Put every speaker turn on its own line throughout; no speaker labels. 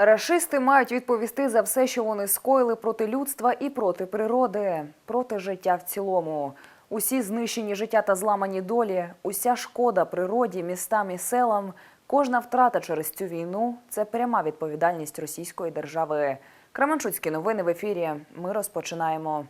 Рашисти мають відповісти за все, що вони скоїли проти людства і проти природи, проти життя в цілому. Усі знищені життя та зламані долі, уся шкода природі, містам і селам, кожна втрата через цю війну це пряма відповідальність російської держави. Кременчуцькі новини в ефірі. Ми розпочинаємо.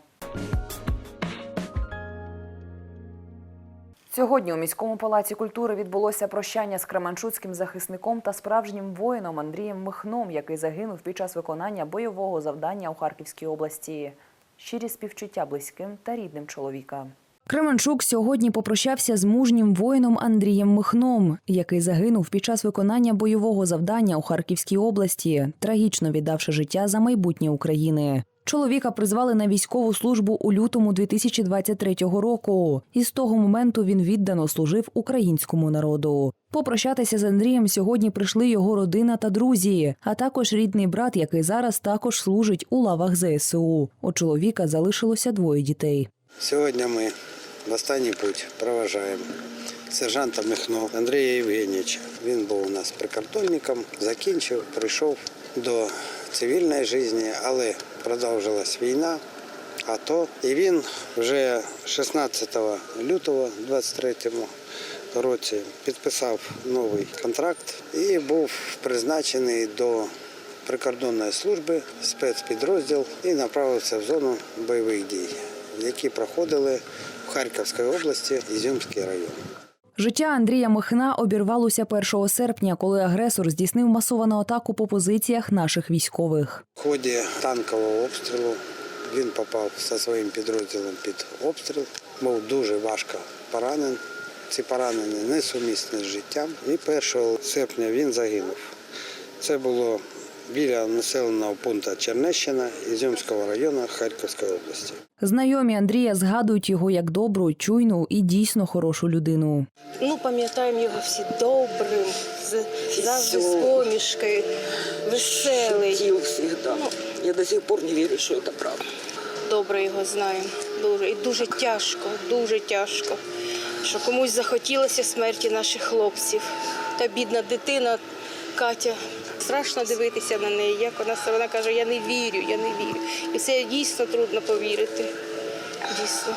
Сьогодні у міському палаці культури відбулося прощання з кременчуцьким захисником та справжнім воїном Андрієм Михном, який загинув під час виконання бойового завдання у Харківській області. Щирі співчуття близьким та рідним чоловіка. Кременчук сьогодні попрощався з мужнім воїном Андрієм Михном, який загинув під час виконання бойового завдання у Харківській області, трагічно віддавши життя за майбутнє України. Чоловіка призвали на військову службу у лютому 2023 року, і з того моменту він віддано служив українському народу. Попрощатися з Андрієм сьогодні прийшли його родина та друзі, а також рідний брат, який зараз також служить у лавах ЗСУ. У чоловіка залишилося двоє дітей.
Сьогодні ми в останній путь проважаємо сержанта Михно Андрія Євгенійовича. Він був у нас прикордонником, закінчив, прийшов до цивільної житті, але продовжилась війна, АТО. І він вже 16 лютого 23 році підписав новий контракт і був призначений до прикордонної служби, спецпідрозділ і направився в зону бойових дій, які проходили в Харківській області, Ізюмський район.
Життя Андрія Михна обірвалося 1 серпня, коли агресор здійснив масовану атаку по позиціях наших військових.
В ході танкового обстрілу він попав зі своїм підрозділом під обстріл. Був дуже важко поранений. Ці поранення несумісні з життям. І 1 серпня він загинув. Це було біля населеного пункту Чернещина Ізюмського району Харківської області.
Знайомі Андрія згадують його як добру, чуйну і дійсно хорошу людину.
Ну, пам'ятаємо його всі добрим, завжди з
Веселий.
помішкою, веселий.
Шутил всегда. Я до сих пор не верю, что это правда.
Добре його знаємо. Дуже. І дуже тяжко, дуже тяжко. Що комусь захотілося смерті наших хлопців. Та бідна дитина Катя. Страшно дивитися на неї, як вона вона каже, я не вірю, я не вірю. І це дійсно трудно повірити. Дійсно.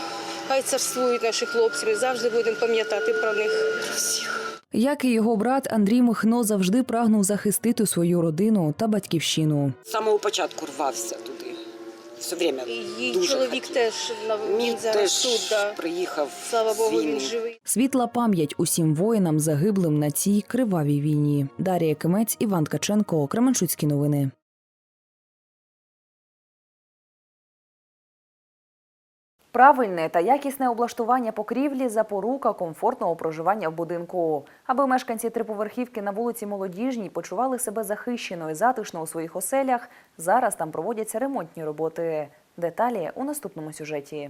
Хай царствують наші хлопці, ми завжди будемо пам'ятати про них всіх.
Як і його брат, Андрій Михно завжди прагнув захистити свою родину та батьківщину.
З самого початку рвався туди. Все время
І її
дуже
чоловік
хотів.
теж на
Мій
він зараз
теж
тут. Да.
приїхав
Слава
з
Богу,
війни.
він живий.
Світла пам'ять усім воїнам загиблим на цій кривавій війні. Дарія Кимець, Іван Ткаченко, Кременчуцькі новини. Правильне та якісне облаштування покрівлі – запорука комфортного проживання в будинку. Аби мешканці триповерхівки на вулиці Молодіжній почували себе захищено і затишно у своїх оселях, зараз там проводяться ремонтні роботи. Деталі у наступному сюжеті.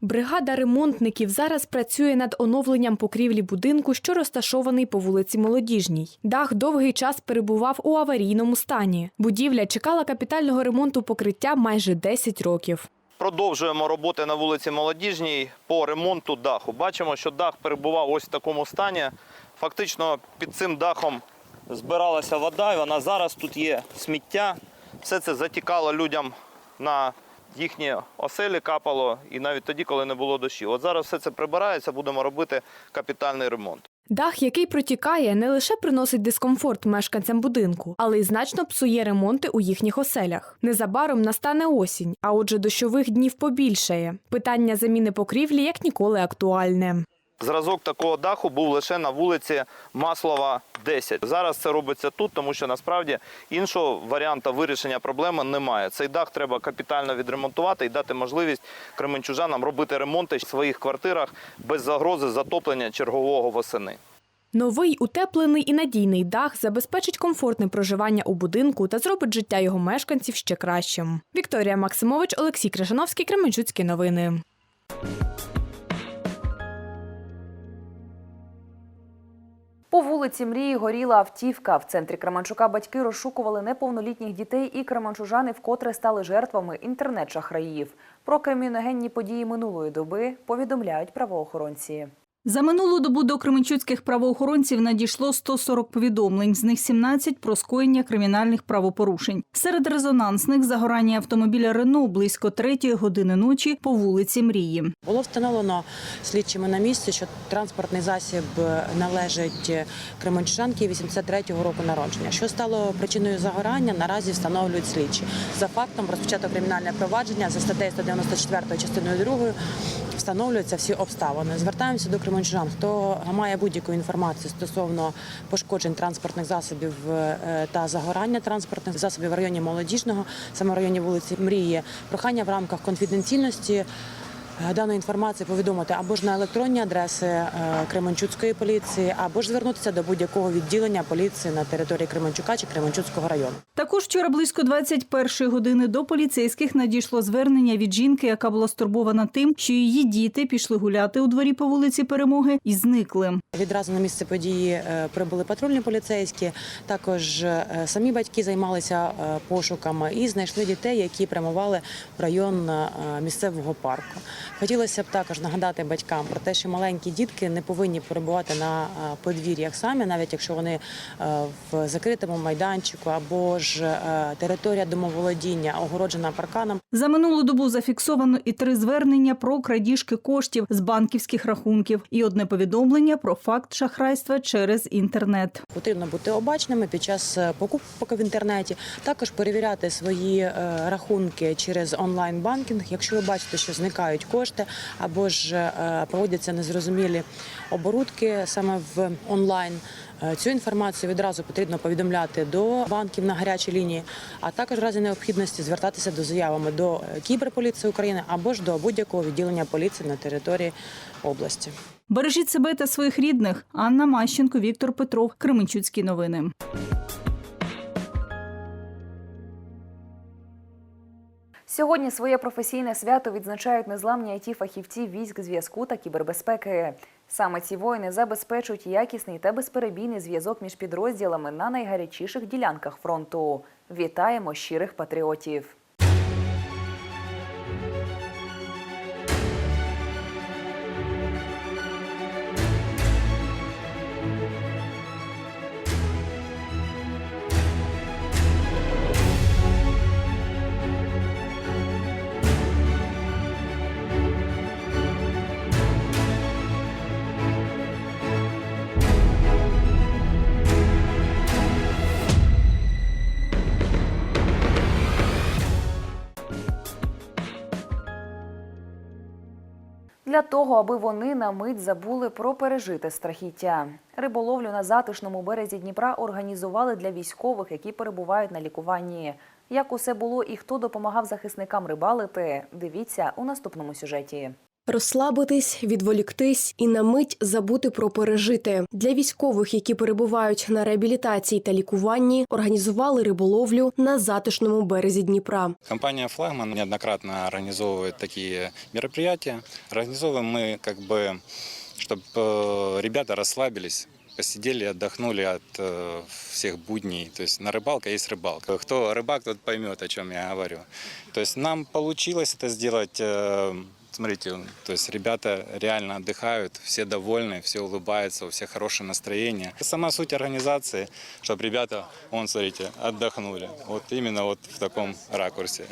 Бригада ремонтників зараз працює над оновленням покрівлі будинку, що розташований по вулиці Молодіжній. Дах довгий час перебував у аварійному стані. Будівля чекала капітального ремонту покриття майже 10 років.
Продовжуємо роботи на вулиці Молодіжній по ремонту даху. Бачимо, що дах перебував ось в такому стані. Фактично під цим дахом збиралася вода, і вона зараз тут є сміття. Все це затікало людям на їхні оселі, капало, і навіть тоді, коли не було дощів. От зараз все це прибирається, будемо робити капітальний ремонт.
Дах, який протікає, не лише приносить дискомфорт мешканцям будинку, але й значно псує ремонти у їхніх оселях. Незабаром настане осінь, а отже, дощових днів побільшає. Питання заміни покрівлі як ніколи актуальне.
Зразок такого даху був лише на вулиці Маслова, 10. Зараз це робиться тут, тому що насправді іншого варіанту вирішення проблеми немає. Цей дах треба капітально відремонтувати і дати можливість кременчужанам робити ремонти в своїх квартирах без загрози затоплення чергового восени.
Новий утеплений і надійний дах забезпечить комфортне проживання у будинку та зробить життя його мешканців ще кращим. Вікторія Максимович, Олексій Крижановський, Кременчуцькі новини.
По вулиці Мрії горіла автівка. В центрі Кременчука батьки розшукували неповнолітніх дітей, і кременчужани вкотре стали жертвами інтернет-шахраїв. Про криміногенні події минулої доби повідомляють правоохоронці.
За минулу добу до кременчуцьких правоохоронців надійшло 140 повідомлень, з них 17 про скоєння кримінальних правопорушень. Серед резонансних загорання автомобіля Рено близько третьої години ночі по вулиці Мрії.
Було встановлено слідчими на місці, що транспортний засіб належить Кременчужанки 83-го року народження. Що стало причиною загорання, наразі встановлюють слідчі. За фактом розпочато кримінальне провадження за статтею 194 частиною 2 встановлюються всі обставини. Звертаємося до Кременчужан, хто має будь-яку інформацію стосовно пошкоджень транспортних засобів е, та загорання транспортних засобів в районі молодіжного, саме в районі вулиці Мрії. Прохання в рамках конфіденційності. Е, Дану інформацію повідомити або ж на електронні адреси е, Кременчуцької поліції, або ж звернутися до будь-якого відділення поліції на території Кременчука чи Кременчуцького району.
Також вчора близько 21-ї години до поліцейських надійшло звернення від жінки, яка була стурбована тим, що її діти пішли гуляти у дворі по вулиці Перемоги і зникли.
Відразу на місце події е, прибули патрульні поліцейські. Також самі батьки займалися пошуками і знайшли дітей, які прямували в район місцевого парку. Хотілося б також нагадати батькам про те, що маленькі дітки не повинні перебувати на е, подвір'ях самі, навіть якщо вони е, в закритому майданчику або ж е, територія домоволодіння огороджена парканом.
За минулу добу зафіксовано і три звернення про крадіжки коштів з банківських рахунків, і одне повідомлення про факт шахрайства через інтернет.
Потрібно бути обачними під час покупок в інтернеті. Також перевіряти свої рахунки через онлайн-банкінг. Якщо ви бачите, що зникають кошти або ж е, проводяться незрозумілі оборудки саме в онлайн. е, Цю інформацію відразу потрібно повідомляти до банків на гарячій лінії, а також в разі необхідності звертатися до заявами до е, кіберполіції України або ж до будь-якого відділення поліції на території області.
Бережіть себе та своїх рідних. Анна Мащенко, Віктор Петров, Кременчуцькі новини.
Сьогодні своє професійне свято відзначають незламні it фахівці військ зв'язку та кібербезпеки. Саме ці воїни забезпечують якісний та безперебійний зв'язок між підрозділами на найгарячіших ділянках фронту. Вітаємо щирих патріотів! Для того, аби вони на мить забули про пережите страхіття. Риболовлю на затишному березі Дніпра організували для військових, які перебувають на лікуванні. Як усе було і хто допомагав захисникам рибалити, дивіться у наступному сюжеті.
Розслабитись, відволіктись і на мить забути про пережите. Для військових, які перебувають на реабілітації та лікуванні, організували риболовлю на затишному березі Дніпра.
Компания «Флагман» неоднократно организовывает такие мероприятия. Организовываем мы как бы, чтобы ребята расслабились, посидели, отдохнули от э, всех будней. То есть на рыбалка есть рыбалка. Кто рыбак, тот поймет, о чем я говорю. То есть нам получилось это сделать... э, Смотрите, то есть ребята реально отдыхают, все довольны, все улыбаются, у всех хорошее настроение. Сама суть организации, чтобы ребята, вон, смотрите, отдохнули. Вот именно вот в таком ракурсе.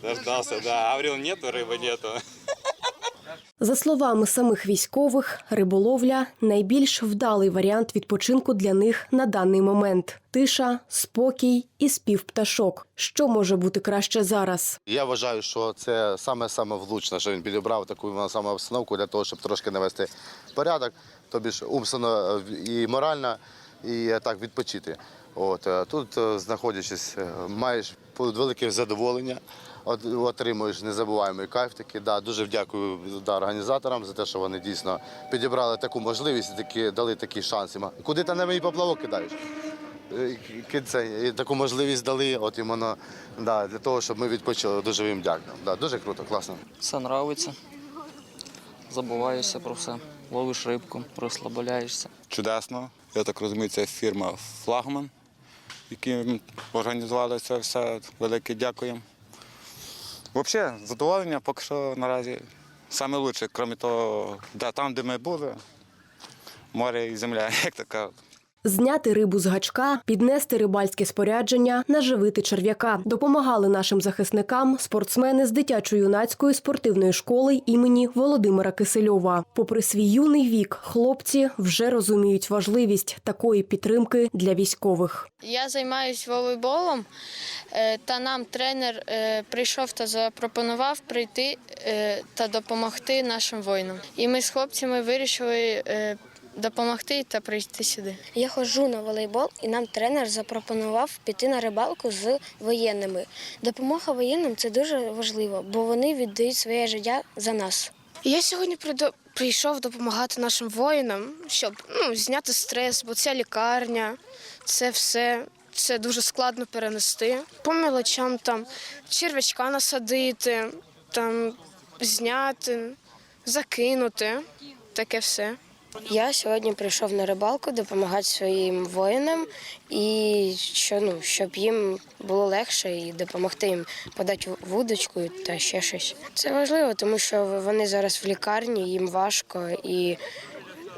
Дождался, да. Говорил, нету рыбы, нету.
За словами самих військових, риболовля найбільш вдалий варіант відпочинку для них на даний момент. Тиша, спокій і спів пташок. Що може бути краще зараз?
Я вважаю, що це саме саме влучно, що він підібрав таку саме обстановку для того, щоб трошки навести порядок, тобі ж умственно е, і морально, і е, так відпочити. От е, тут, знаходячись, маєш велике задоволення, отримуєш незабуваємий кайф. Такий. Да, дуже дякую да, організаторам за те, що вони дійсно підібрали таку можливість і такі, дали такий шанс. Куди ти на мій поплавок кидаєш? Е, це, і таку можливість дали, от іменно да, для того, щоб ми відпочили. Дуже їм дякую. Да, дуже круто, класно.
Все нравиться. Забуваєшся про все. Ловиш рибку, розслабляєшся.
Чудесно. Я так розумію, це фірма «Флагман», які організували це все. Велике дякую.
Взагалі, задоволення поки що наразі лучше, крім того, да, там, де ми були, море і земля, як то кажуть.
Зняти рибу з гачка, піднести рибальське спорядження, наживити черв'яка. Допомагали нашим захисникам спортсмени з дитячо-юнацької спортивної школи імені Володимира Кисельова. Попри свій юний вік, хлопці вже розуміють важливість такої підтримки для військових.
Я займаюся волейболом, е, та нам тренер е, прийшов та запропонував прийти е, та допомогти нашим воїнам. І ми з хлопцями вирішили допомогти та прийти сюди.
Я ходжу на волейбол, і нам тренер запропонував піти на рибалку з воєнними. Допомога воєнним це дуже важливо, бо вони віддають своє життя за нас.
Я сьогодні прийшов допомагати нашим воїнам, щоб ну, зняти стрес, бо ця лікарня, це все. Це дуже складно перенести. По мелочам там червячка насадити, там зняти, закинути, таке все.
Я сьогодні прийшов на рибалку допомагати своїм воїнам і що ну щоб їм було легше і допомогти їм подати вудочку та ще щось. Це важливо, тому що вони зараз в лікарні, їм важко і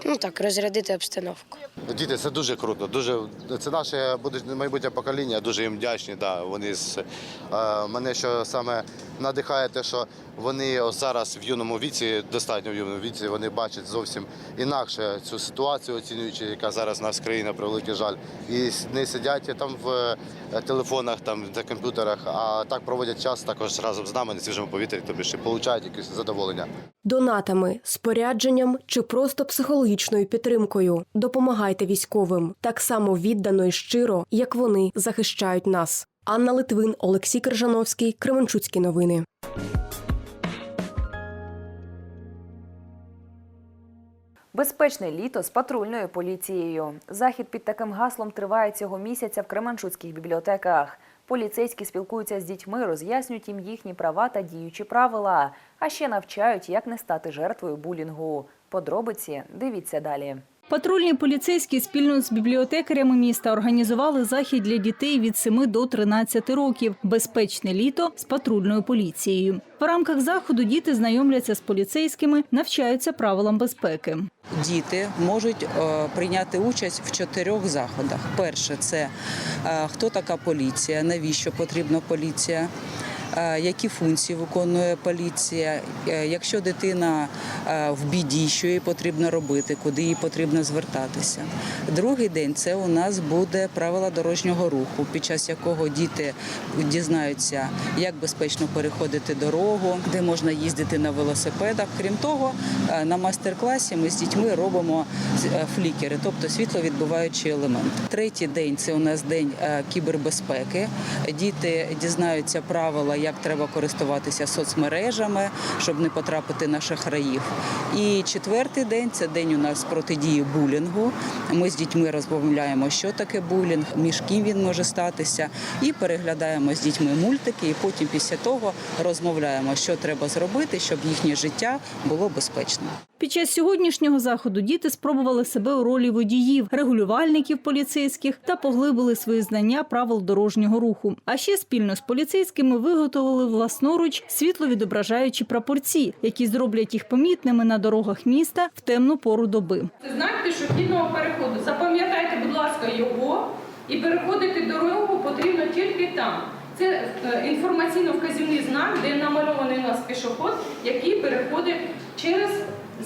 ну так розрядити обстановку.
Діти, це дуже круто. Дуже це наше буде майбутнє покоління. Дуже їм вдячні. Да, вони з е, мене що саме надихає, те, що вони зараз в юному віці, достатньо в юному віці, вони бачать зовсім інакше цю ситуацію, оцінюючи, яка зараз в нас країна, про великий жаль. І не сидять там в е, телефонах, там та комп'ютерах, а так проводять час також разом з нами на свіжому повітрі, тобі ще получають якесь задоволення.
Донатами, спорядженням чи просто психологічною підтримкою допомагайте військовим так само віддано і щиро, як вони захищають нас. Анна Литвин, Олексій Крижановський, Кременчуцькі новини.
Безпечне літо з патрульною поліцією. Захід під таким гаслом триває цього місяця в Кременчуцьких бібліотеках. Поліцейські спілкуються з дітьми, роз'яснюють їм їхні права та діючі правила, а ще навчають, як не стати жертвою булінгу. Подробиці дивіться далі.
Патрульні поліцейські спільно з бібліотекарями міста організували захід для дітей від 7 до 13 років Безпечне літо з патрульною поліцією. В рамках заходу діти знайомляться з поліцейськими, навчаються правилам безпеки.
Діти можуть е, прийняти участь в чотирьох заходах. Перше це е, хто така поліція, навіщо потрібна поліція. Е, Які функції виконує поліція? Е, Якщо дитина е, в біді, що їй потрібно робити, куди їй потрібно звертатися? Другий день це у нас буде правила дорожнього руху, під час якого діти дізнаються, як безпечно переходити дорогу, де можна їздити на велосипедах. Крім того, на майстер-класі ми з дітьми робимо флікери, тобто світловідбиваючі елементи. Третій день це у нас день кібербезпеки. Діти дізнаються правила, як треба користуватися соцмережами, щоб не потрапити на шахраїв. І четвертий день це день у нас протидії булінгу. Ми з дітьми розмовляємо, що таке булінг, між ким він може статися, і переглядаємо з дітьми мультики. І потім після того розмовляємо, що треба зробити, щоб їхнє життя було безпечним.
Під час сьогоднішнього заходу діти спробували себе у ролі водіїв, регулювальників поліцейських та поглибили свої знання правил дорожнього руху. А ще спільно з поліцейськими виготовили власноруч світловідображаючі прапорці, які зроблять їх помітними на дорогах міста в темну пору доби.
Це Знак пішохідного переходу. Запам'ятайте, будь ласка, його і переходити дорогу потрібно тільки там. Це е, інформаційно-вказівний знак, де намальований у нас пішоход, який переходить через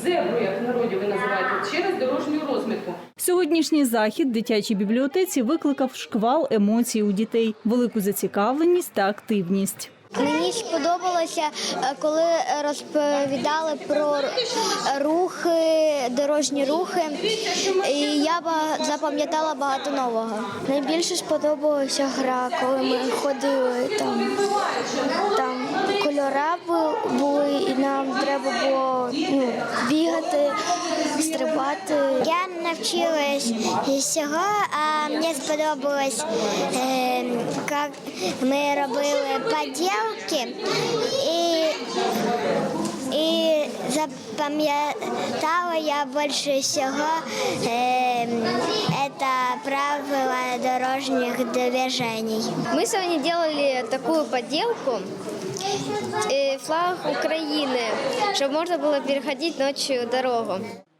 зебру, як в народі ви називаєте, через дорожню розмітку.
Сьогоднішній захід дитячій бібліотеці викликав шквал емоцій у дітей, велику зацікавленість та активність.
Мені сподобалося, е, коли розповідали про рухи, дорожні рухи, і я запам'ятала багато нового. Найбільше сподобалася гра, коли ми ходили там. Там бу- були, і нам треба було ну, бігати, стрибати. Я навчилась всього, а мені сподобалось, е, як ми робили поділки і, запам'ятала я більше всього е, це правила дорожніх движений. Ми сьогодні робили таку поділку е, флаг України, щоб можна було переходити ночі дорогу.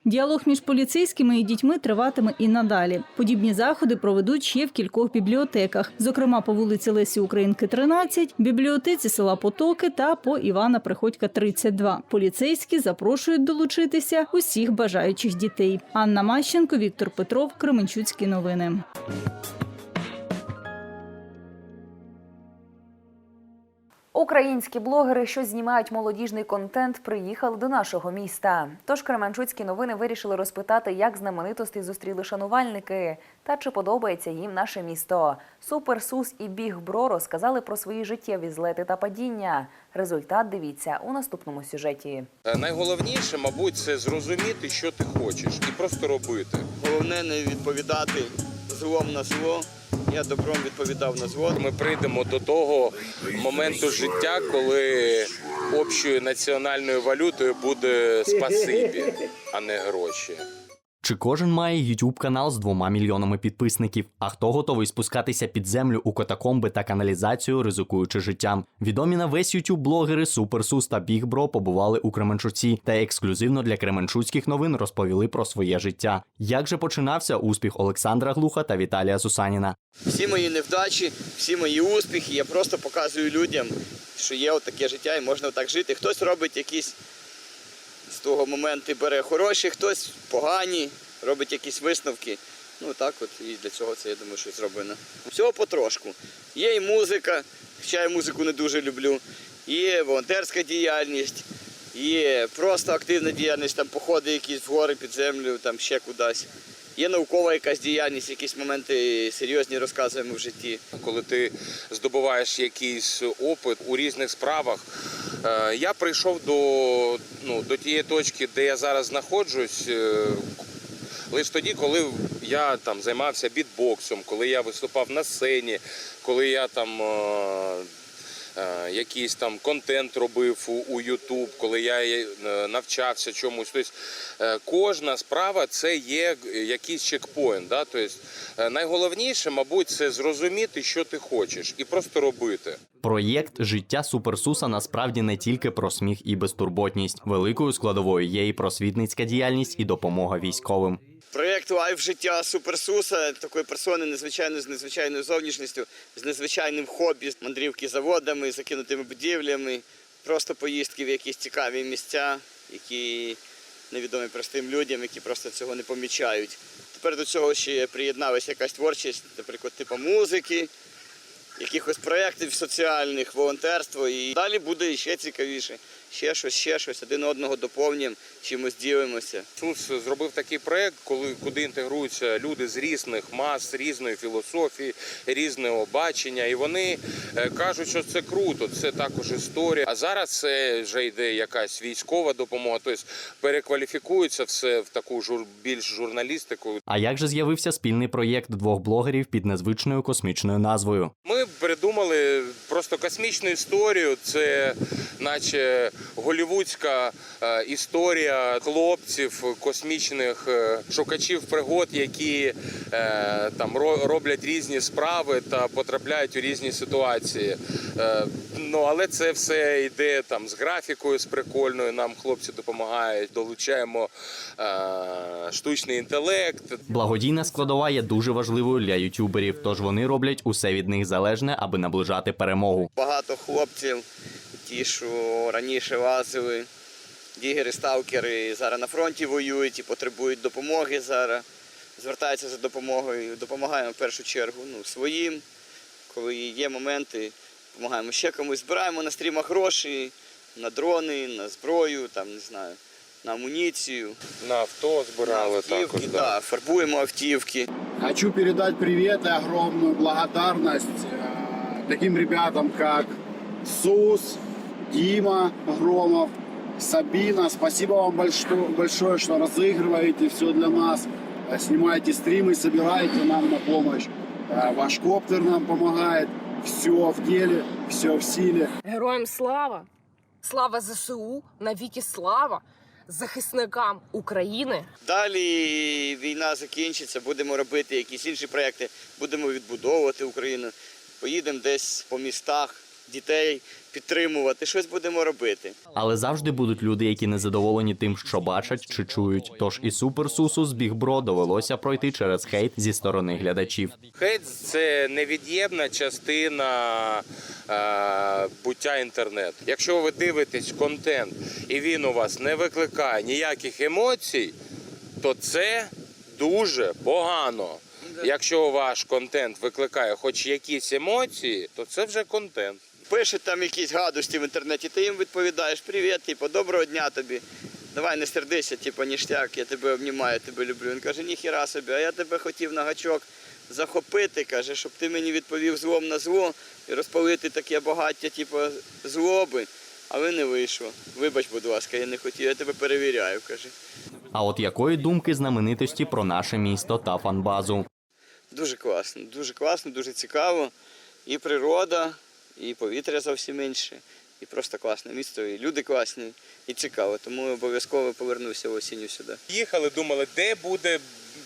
Діалог між поліцейськими і дітьми триватиме і надалі. Подібні заходи проведуть ще в кількох бібліотеках, зокрема по вулиці Лесі Українки, 13, бібліотеці села Потоки та по Івана Приходька, 32. Поліцейські запрошують долучитися усіх бажаючих дітей. Анна Мащенко, Віктор Петров, Кременчуцькі новини.
Українські блогери, що знімають молодіжний контент, приїхали до нашого міста. Тож Кременчуцькі новини вирішили розпитати, як знаменитості зустріли шанувальники та чи подобається їм наше місто. Супер Сус і Біг Бро розказали про свої життєві злети та падіння. Результат дивіться у наступному сюжеті.
Е, Найголовніше, мабуть, це зрозуміти, що ти хочеш, і просто робити.
Головне не відповідати злом на зло. Я добром відповідав на звод.
Ми прийдемо до того моменту життя, коли общою національною валютою буде спасибі, а не гроші.
Чи кожен має youtube канал з двома мільйонами підписників? А хто готовий спускатися під землю у катакомби та каналізацію, ризикуючи життям? Відомі на весь youtube блогери Суперсус та Біг Бро побували у Кременчуці та ексклюзивно для Кременчуцьких новин розповіли про своє життя. Як же починався успіх Олександра Глуха та Віталія Сусаніна?
Всі мої невдачі, всі мої успіхи, я просто показую людям, що є таке життя і можна так жити. Хтось робить якісь з того моменту бере хороші, хтось погані, робить якісь висновки. Ну так от, і для цього це, я думаю, що зроблено. Всього потрошку. Є і музика, хоча я музику не дуже люблю, є волонтерська діяльність, є просто активна діяльність, там походи якісь в гори під землю, там ще кудись. Є наукова якась діяльність, якісь моменти серйозні розказуємо в житті.
Коли ти здобуваєш якийсь опит у різних справах, я прийшов до, ну, до тієї точки, де я зараз знаходжусь. е, Лише тоді, коли я там займався бітбоксом, коли я виступав на сцені, коли я там е, е, якийсь там контент робив у, YouTube, коли я е, навчався чомусь. Тобто е, кожна справа це є якийсь чекпоінт. Да? Тобто, е, найголовніше, мабуть, це зрозуміти, що ти хочеш, і просто робити.
Проєкт Життя Суперсуса насправді не тільки про сміх і безтурботність. Великою складовою є і просвітницька діяльність і допомога військовим.
Проєкт Лайф життя Суперсуса, такої персони незвичайно з незвичайною зовнішністю, з незвичайним хобі, мандрівки заводами, закинутими будівлями, просто поїздки в якісь цікаві місця, які невідомі простим людям, які просто цього не помічають. Тепер до цього ще приєдналася якась творчість, наприклад, типу музики, якихось проєктів соціальних, волонтерство. І далі буде ще цікавіше. Ще щось, ще щось, один одного доповнюємо, чимось ділимося.
СУС зробив такий проект, коли куди інтегруються люди з різних мас, різної філософії, різного бачення, і вони е, кажуть, що це круто, це також історія. А зараз це вже йде якась військова допомога, тобто перекваліфікується все в таку жур більш журналістику.
А як же з'явився спільний проєкт двох блогерів під незвичною космічною назвою?
Ми придумали просто космічну історію. Це наче голівудська е, історія хлопців, космічних е, шукачів пригод, які е, там ро- роблять різні справи та потрапляють у різні ситуації. Ну але це все йде там з графікою, з прикольною. Нам хлопці допомагають. Долучаємо штучний інтелект,
Благодійна складова є дуже важливою для ютуберів, тож вони роблять усе від них залежне, аби наближати перемогу.
Багато хлопців, ті, що раніше лазили, дігери, сталкери, зараз на фронті воюють і потребують допомоги зараз. Звертаються за допомогою. Допомагаємо в першу чергу ну, своїм. Коли є моменти, допомагаємо ще комусь. Збираємо на стрімах гроші, на дрони, на зброю, там, не знаю, на амуніцію.
на авто збирали
автівки,
також.
да, фарбуємо автівки.
Хочу передать привет и огромную благодарность э, таким ребятам, как Сус, Дима Громов, Сабина. Спасибо вам большое, большое что разыгрываете все для нас. Э, Снимаете стримы, собираете нам на помощь. Э, Ваш коптер нам помогает. Все в деле, все в силе.
Героям слава! Слава ЗСУ! Навіки слава! захисникам України.
Далі війна закінчиться, будемо робити якісь інші проекти, будемо відбудовувати Україну, поїдемо десь по містах, дітей підтримувати, щось будемо робити.
Але завжди будуть люди, які незадоволені тим, що бачать чи чують. Тож і суперсусу з Бігбро довелося пройти через хейт зі сторони глядачів.
Хейт це невід'ємна частина е, буття інтернету. Якщо ви дивитесь контент і він у вас не викликає ніяких емоцій, то це дуже погано. Якщо ваш контент викликає хоч якісь емоції, то це вже контент.
Пишуть там якісь гадості в інтернеті, ти їм відповідаєш привіт, типу, доброго дня тобі. Давай не сердися, типу, ніштяк, я тебе обнімаю, тебе люблю. Він каже, ніхіра собі, а я тебе хотів на гачок захопити, каже, щоб ти мені відповів злом на зло і розпалити таке багаття, типу, злоби. Але не вийшло. Вибач, будь ласка, я не хотів, я тебе перевіряю, каже.
А от якої думки знаменитості про наше місто та фанбазу?
Дуже класно, дуже класно, дуже цікаво. І природа, і повітря зовсім інше. І просто класне місто, і люди класні, і цікаво. Тому обов'язково повернуся осінню сюди.
Їхали, думали, де буде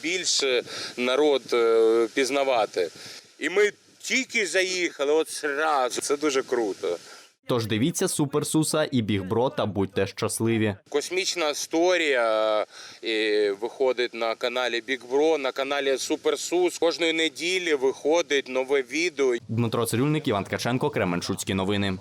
більше народ е, пізнавати. І ми тільки заїхали, от зразу. Це дуже круто.
Тож дивіться суперсуса і Бігбро та будьте щасливі.
Космічна історія е, виходить на каналі Bro, на каналі Суперсус. Кожної неділі виходить нове відео.
Дмитро Цирюльник, Іван Ткаченко, Кременчуцькі новини.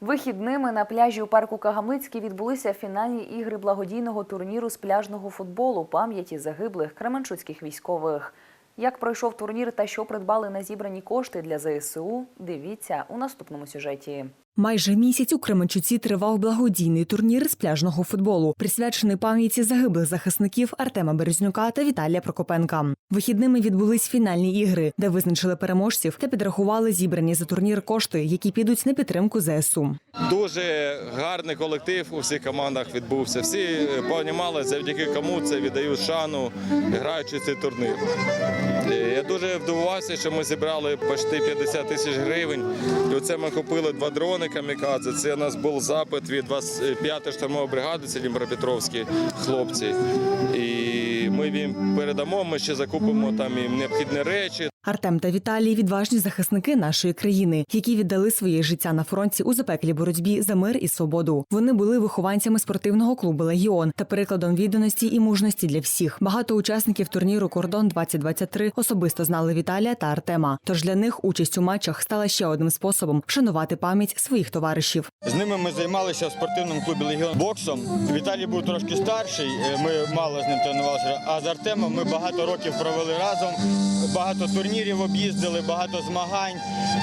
Вихідними на пляжі у парку Кагамицький відбулися фінальні ігри благодійного турніру з пляжного футболу пам'яті загиблих кременчуцьких військових. Як пройшов турнір та що придбали на зібрані кошти для ЗСУ, дивіться у наступному сюжеті.
Майже місяць у Кременчуці тривав благодійний турнір з пляжного футболу, присвячений пам'яті загиблих захисників Артема Березнюка та Віталія Прокопенка. Вихідними відбулись фінальні ігри, де визначили переможців та підрахували зібрані за турнір кошти, які підуть на підтримку ЗСУ.
Дуже гарний колектив у всіх командах відбувся. Всі понімали, завдяки кому це віддають шану, граючи цей турнір. Е, Я дуже вдивувався, що ми зібрали почти 50 тисяч гривень. І оце ми купили два дрони камікадзе. Це у нас був запит від 25-ї штурмової бригади, це Дніпропетровські хлопці. І ми їм передамо, ми ще закупимо там їм необхідні речі.
Артем та Віталій відважні захисники нашої країни, які віддали своє життя на фронті у запеклій боротьбі за мир і свободу. Вони були вихованцями спортивного клубу Легіон та прикладом відданості і мужності для всіх. Багато учасників турніру Кордон 2023 особисто знали Віталія та Артема. Тож для них участь у матчах стала ще одним способом вшанувати пам'ять своїх товаришів.
З ними ми займалися в спортивному клубі Легіон боксом. Віталій був трошки старший, е, ми мало з ним тренувалися. А з Артемом ми багато років провели разом. Багато турнірів об'їздили, багато змагань,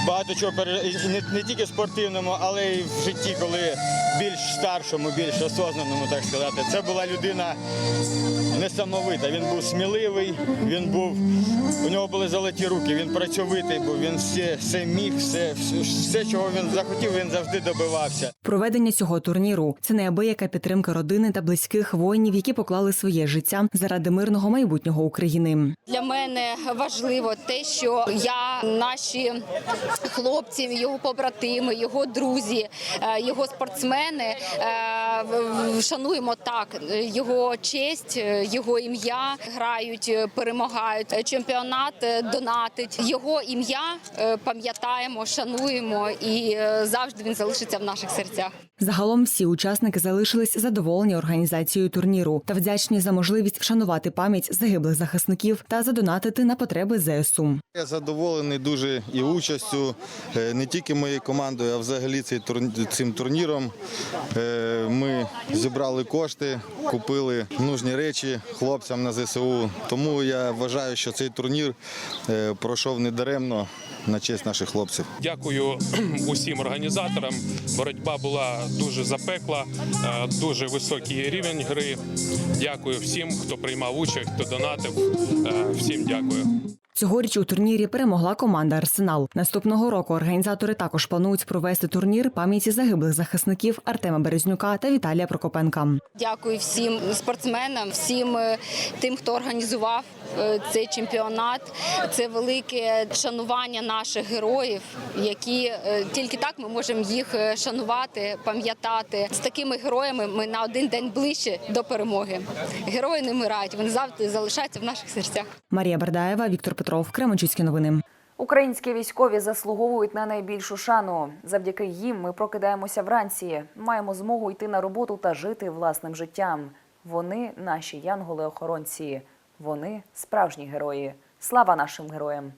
багато чого не, не тільки спортивному, але й в житті, коли більш старшому, більш осознаному, так сказати. Це була людина несамовита. Він був сміливий, він був, у нього були золоті руки, він працьовитий був, він все, все міг, все, все, все, чого він захотів, він завжди добивався.
Проведення цього турніру це неабияка підтримка родини та близьких воїнів, які поклали своє життя заради мирного майбутнього України.
Для мене важливо те, що я, наші хлопці, його побратими, його друзі, е, його спортсмени е, шануємо так його честь, його ім'я грають, е, перемагають. Е, Чемпіонат е, донатить його ім'я. Пам'ятаємо, шануємо і завжди він залишиться в наших серцях.
Загалом всі учасники залишились задоволені організацією турніру та вдячні за можливість вшанувати пам'ять загиблих захисників та задонатити на потреби ЗСУ.
Я задоволений дуже і участю не тільки моєю командою, а взагалі цим турніром. Ми зібрали кошти, купили нужні речі хлопцям на ЗСУ. Тому я вважаю, що цей турнір е, пройшов недаремно на честь наших хлопців.
Дякую усім організаторам. Боротьба була дуже запекла, е, дуже високий рівень гри. Дякую всім, хто приймав участь, хто донатив. Е, Всім дякую.
Цьогоріч у турнірі перемогла команда Арсенал. Наступного року організатори також планують провести турнір пам'яті загиблих захисників Артема Березнюка та Віталія Прокопенка.
Дякую всім спортсменам, всім е, тим, хто організував е, цей чемпіонат. Це велике шанування наших героїв, які е, тільки так ми можемо їх шанувати, пам'ятати. З такими героями ми на один день ближче до перемоги. Герої не вмирають, вони завжди залишаються в наших серцях.
Марія Бардаєва, Віктор Петров, Кременчуцькі новини.
Українські військові заслуговують на найбільшу шану. Завдяки їм ми прокидаємося вранці, маємо змогу йти на роботу та жити власним життям. Вони наші янголи-охоронці. Вони справжні герої. Слава нашим героям!